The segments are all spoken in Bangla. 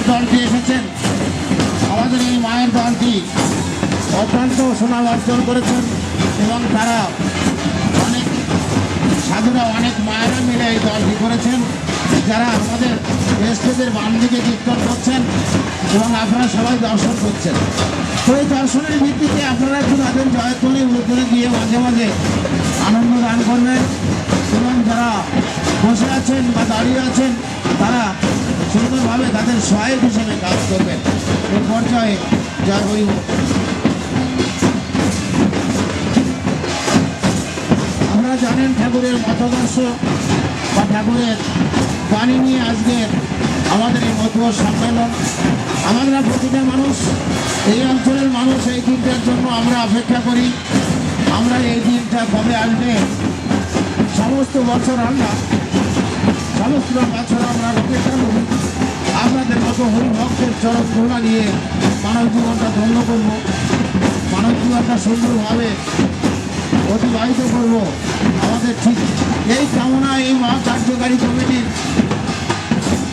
মায়ের দলটি এসেছেন। আমাদের এই মায়ের দলটি অত্যন্ত সুনাম অর্জন করেছেন এবং তারা অনেক সাধুরা, অনেক মায়েরা মিলে এই দলটি করেছেন। যারা আমাদের স্টেজের বাম দিকে কীর্তন করছেন এবং আপনারা সবাই দর্শন করছেন। তো এই দর্শনের ভিত্তিতে আপনারা একটু তাদের জয়তুলি উলুতুলি গিয়ে মাঝে মাঝে আনন্দ দান করবেন এবং যারা বসে আছেন বা দাঁড়িয়ে আছেন সুন্দরভাবে তাদের সহায়ক হিসেবে কাজ করবেন। এই পর্যায়ে যা বল। আমরা জানেন ঠাকুরের মতাদর্শ বা ঠাকুরের বাণী নিয়ে আজকের আমাদের এই মতুয়া সম্মেলন। আমরা প্রতিটা মানুষ, এই অঞ্চলের মানুষ এই দিনটার জন্য আমরা অপেক্ষা করি। আমরা এই দিনটা কবে আসবে? সমস্ত বছর আমরা সমস্ত বছর আমরা করি আপনাদের মতো হরিভক্তের চরম করুণা নিয়ে মানব জীবনটা ধন্য করব। মানব জীবনটা সুন্দরভাবে অতিবাহিত করব। আমাদের ঠিক এই কামনা এই মহা কার্যকারী কমিটির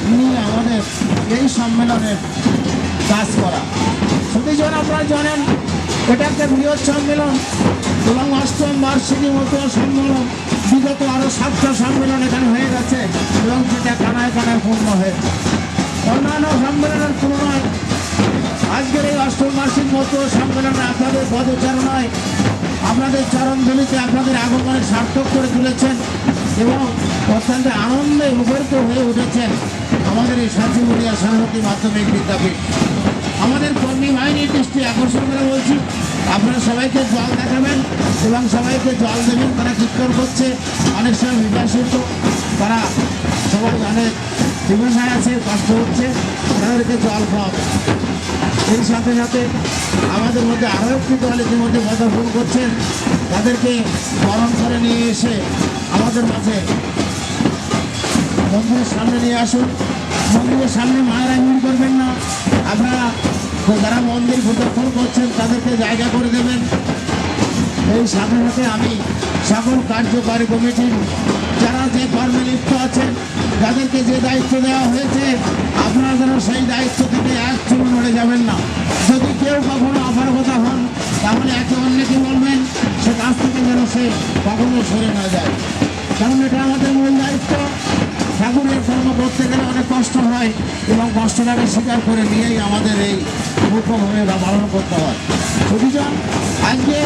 নিয়ে আমাদের এই সম্মেলনের কাজ করা। সুদীজন আপনারা জানেন, এটা একটা বৃহৎ সম্মেলন। এবং অষ্টম বার্ষিকী মতো সম্মেলন। সাতটা সম্মেলন এখানে হয়ে গেছে এবং সেটা কানায় কানায় পূর্ণ হয়েছে অন্যান্য সম্মেলনের তুলনায় আজকের এই অষ্টম বার্ষিক মতো সম্মেলনে আপনাদের পদচারণায় আপনাদের চরণধলিতে আপনাদের আগমনের সার্থক করে তুলেছেন এবং অত্যন্ত আনন্দে মুখরিত হয়ে উঠেছেন আমাদের এই সাথীমুড়িয়া সরস্বতী মাধ্যমিক বিদ্যাপীঠ। আমাদের কর্মী বাহিনীর দৃষ্টি আকর্ষণ করে বলছি আপনারা সবাইকে জল দেখাবেন এবং সবাইকে জল দেবেন। তারা কীর্তন করছে। অনেক সময় বিভাসিত তারা সবাই অনেক বিভাষায় আছে, কষ্ট হচ্ছে। তাদেরকে জল খাওয়াবে। এর সাথে সাথে আমাদের মধ্যে আরও একটি দল ইতিমধ্যে পদার্পণ করছেন তাদেরকে বরণ করে নিয়ে এসে আমাদের মাঝে মন্দিরের সামনে নিয়ে আসুন। মন্দিরের সামনে মায়েরা ভিড় করবেন না। আপনারা যারা মন্দির প্রদক্ষণ করছেন, তাদেরকে জায়গা করে দেবেন। এই সাথে সাথে আমি সকল কার্যকারী কমিটির, যারা যে কর্মে লিপ্ত আছেন যাদেরকে যে দায়িত্ব দেওয়া হয়েছে, আপনারা যেন সেই দায়িত্ব থেকে এক চুল নড়ে যাবেন না। যদি কেউ কখনো অপারগতা হন, তাহলে একে অন্যকে বলবেন, সে কাজ থেকে যেন সে কখনো সরে না যায়। কারণ এটা আমাদের মূল দায়িত্ব। ঠাকুরের কর্ম করতে গেলে অনেক কষ্ট হয় এবং কষ্টটাকে স্বীকার করে নিয়েই আমাদের এই ভূমিকা পালন করতে হয়। অভিযান আজকে